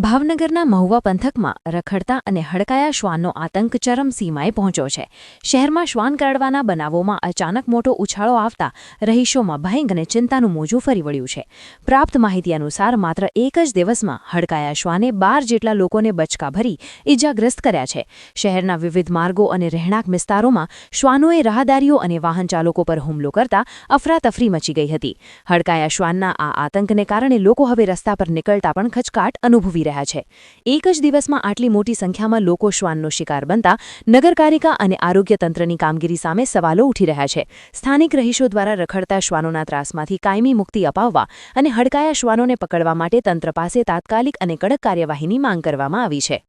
ભાવનગરના મહુવા પંથકમાં રખડતા અને હડકાયા શ્વાનનો આતંક ચરમસીમાએ પહોંચ્યો છે. શહેરમાં શ્વાન કરડવાના બનાવોમાં અચાનક મોટો ઉછાળો આવતા રહીશોમાં ભયંગ અને ચિંતાનું મોજું ફરી વળ્યું છે. પ્રાપ્ત માહિતી અનુસાર માત્ર એક જ દિવસમાં હડકાયા શ્વાને બાર જેટલા લોકોને બચકા ભરી ઇજાગ્રસ્ત કર્યા છે. શહેરના વિવિધ માર્ગો અને રહેણાંક વિસ્તારોમાં શ્વાનોએ રાહદારીઓ અને વાહન ચાલકો પર હુમલો કરતા અફરાતફરી મચી ગઈ હતી. હડકાયા શ્વાનના આ આતંકને કારણે લોકો હવે રસ્તા પર નીકળતા પણ ખચકાટ અનુભવી રહ્યા છે. એક જ દિવસમાં આટલી મોટી સંખ્યામાં લોકો શ્વાનનો શિકાર બનતા નગરપાલિકા અને આરોગ્ય તંત્રની કામગીરી સામે સવાલો ઉઠી રહ્યા છે. સ્થાનિક રહીશો દ્વારા રખડતા શ્વાનોના ત્રાસમાંથી કાયમી મુક્તિ અપાવવા અને હડકાયા શ્વાનોને પકડવા માટે તંત્ર પાસે તાત્કાલિક અને કડક કાર્યવાહીની માંગ કરવામાં આવી છે.